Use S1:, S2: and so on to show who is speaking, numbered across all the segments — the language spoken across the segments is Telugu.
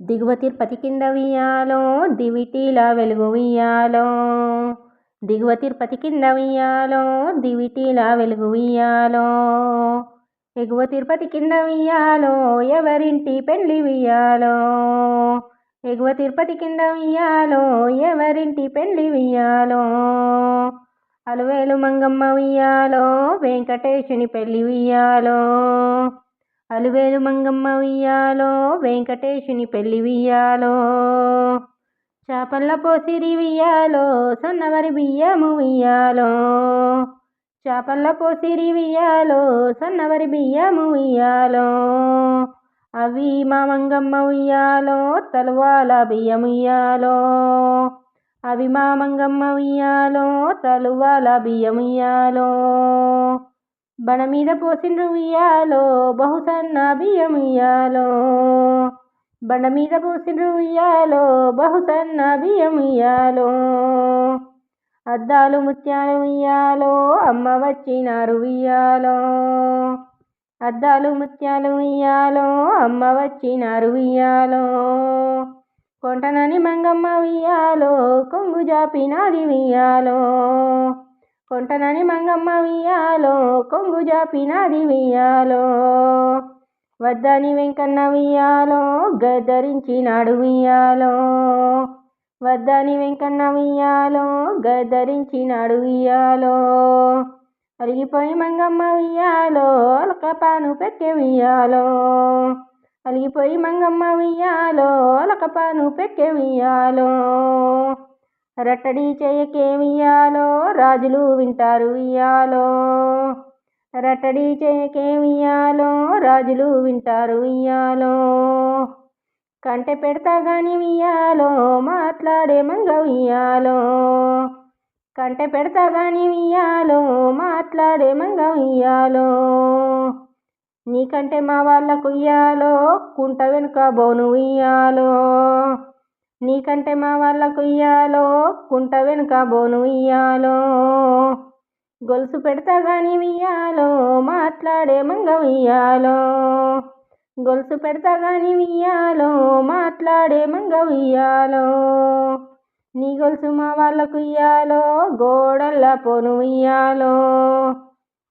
S1: దిగువ తిరుపతి కింద వియాలో దివిటీల వెలుగు వియాలో దిగువ తిరుపతి కింద వియాలో దివిటీల వెలుగు వియాలో ఎగువ తిరుపతి కింద వియాలో ఎవరింటి పెళ్ళి వియాలో ఎగువ తిరుపతి కింద వియాలో ఎవరింటి పెళ్ళి వియాలో అలువేలు మంగమ్మ వియ్యాలో వెంకటేశుని పెళ్ళి వియాలో అలువేలు మంగమ్మ ఉయ్యాలో వెంకటేశుని పెళ్ళి వియ్యాలో చేపల్ల పోసిరి వియ్యాలో సన్నవరి బియ్యము వియ్యాలో చేపల్ల పోసిరి వియ్యాలో సన్నవరి బియ్యము వియ్యాలో అవి మా మంగమ్మ ఉయ్యాలో తలువాల బియ్యం అవి మా మంగమ్మ ఉయ్యాలో తలువాల బియ్యం బణ మీద పోసిండ్రు ఉయ్యాలో బహుసన్న బియ్యం ఉయ్యాలో. బండ మీద పోసిండ్రు ఉయ్యాలో బహుసన్న బియ్యం ఉయ్యాలో. అద్దాలు ముత్యాలు ఉయ్యాలో అమ్మ వచ్చినారు ఉయ్యాలో. అద్దాలు ముత్యాలు ఉయ్యాలో అమ్మ వచ్చినారు ఉయ్యాలో. కొంటనని మంగమ్మ ఉయ్యాలో కొంగు జాపినాది ఉయ్యాలో. కొంటనని మంగమ్మ వియాలో కొంగు జాపినాది ఉయ్యాలో వద్దని వెంకన్న ఉయ్యాలో గద్దరించినాడు వియాలో వద్దని వెంకన్న ఉయ్యాలో గద్దరించినాడు ఉయ్యాలో అలిగిపోయి మంగమ్మ ఉయ్యాలో అలకపాను పెట్టె ఉయ్యాలో అలిగిపోయి మంగమ్మ వియ్యాలో అలకపాను పెట్టె ఉయ్యాలో రట్టడి చేయకేమియాలో రాజులు వింటారు ఉయ్యాలో రట్టడి చేయకే రాజులు వింటారు ఉయ్యాలో కంటె పెడతా గాని ఉయ్యాలో మాట్లాడే మంగ ఉయ్యాలో కంటె పెడతా గాని ఉయ్యాలో మాట్లాడే మంగ ఉయ్యాలో నీకంటే మా వాళ్ళకు ఉయ్యాలో కుంట వెనుక బోను ఉయ్యాలో నీకంటే మా వాళ్ళకు ఇయ్యాలో కుంట వెనుక బోను ఉయ్యాలో గొలుసు పెడతా గాని ఉయ్యాలో మాట్లాడే మంగవయ్యాలో గొలుసు పెడతా గాని ఉయ్యాలో మాట్లాడే మంగవయ్యాలో నీ గొలుసు మా వాళ్ళకు ఇయ్యాలో గోడల్లా పోను ఉయ్యాలో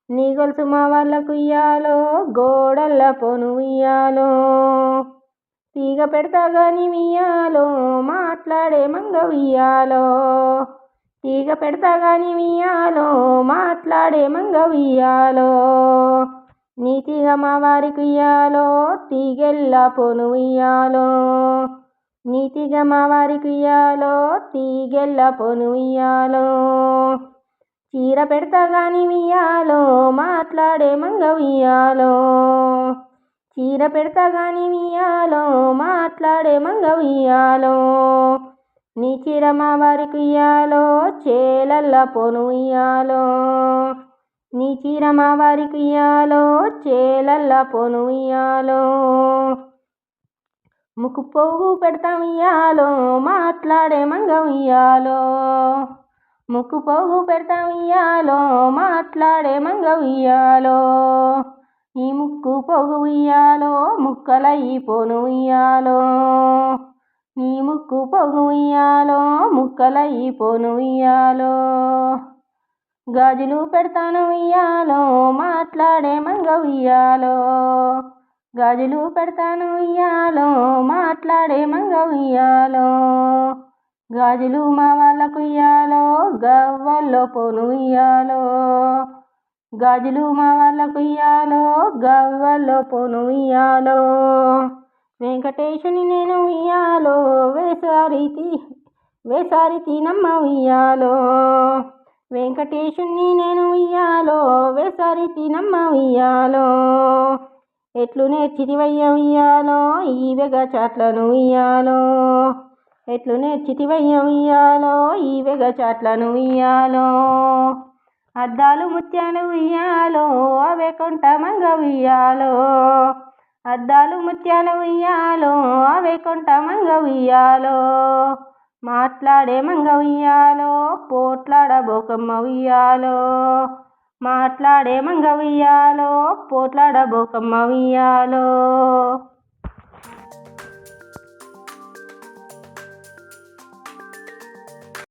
S1: నీ గొలుసు మా వాళ్ళకు ఇయ్యాలో గోడల్లా పోను ఉయ్యాలో తీగ పెడతా గాని మియాలో మాట్లాడే మంగ ఉయ్యాలో తీగ పెడతా గాని మియాలో మాట్లాడే మంగ ఉయ్యాలో నీ మా వారికి ఉయ్యాలో తీగెల్లా పోను ఉయ్యాలో నీతిగా మా వారికి ఉయ్యాలో తీగెల్లా పోను ఉయ్యాలో చీర పెడతా గాని ఉయ్యాలో మాట్లాడే మంగ ఉయ్యాలో చీర పెడతా గాని ఉయ్యాలో మాట్లాడే మంగ ఉయ్యాలో నీ చీర మా వారికి ఇయ్యాలో చేలల్లా పోను ఇయ్యాలో. నీ చీర మా వారికి ఇయ్యాలో చేలల్లా పోను ఇయ్యాలో. ముక్కు పోగు పెడతాం ఇయ్యాలో మాట్లాడే మంగవియాలో ముక్కు పోగు పెడతాం ఇయ్యాలో మాట్లాడే మంగవియాలో ఈ ముక్కు పొగు ఉయ్యాలో ముక్కలైపోను ఉయ్యాలో. నీ ముక్కు పొగు ఉయ్యాలో ముక్కలైపోను ఉయ్యాలో. గాజులు పెడతాను ఉయ్యాలో మాట్లాడే మంగ ఉయ్యాలో. గాజులు పెడతాను ఉయ్యాలో మాట్లాడే మంగ ఉయ్యాలో. గాజులు మా వాళ్ళకు ఉయ్యాలో గవ్వల్లో పోను ఉయ్యాలో. గాజులు మా వాళ్ళకు ఇయ్యాలో గవ్వలో పోను ఇయ్యాలో. వెంకటేశుని నేను ఉయ్యాలో వేసారితి వేసారి తినమ్మ ఉయ్యాలో వెంకటేశుని నేను ఉయ్యాలో వేసారి తినమ్మ ఉయ్యాలో ఎట్లు నేర్చితివయ్య ఇయ్యాలో ఈ వెగ చాట్లను ఇయ్యాలో. ఎట్లు నేర్చితివయ్య ఇయ్యాలో ఈ వెగ చాట్లను ఇయ్యాలో. అద్దాలు ముత్యాలు ఉయ్యాలో అవే కొంట మంగ ఉయ్యాలో. అద్దాలు ముత్యాలు ఉయ్యాలో అవే కొంట మంగ ఉయ్యాలో. మాట్లాడే మంగ ఉయ్యాలో పోట్లాడబోకమ్మ ఉయ్యాలో. మాట్లాడే మంగ ఉయ్యాలో పోట్లాడబోకమ్మ ఉయ్యాలో.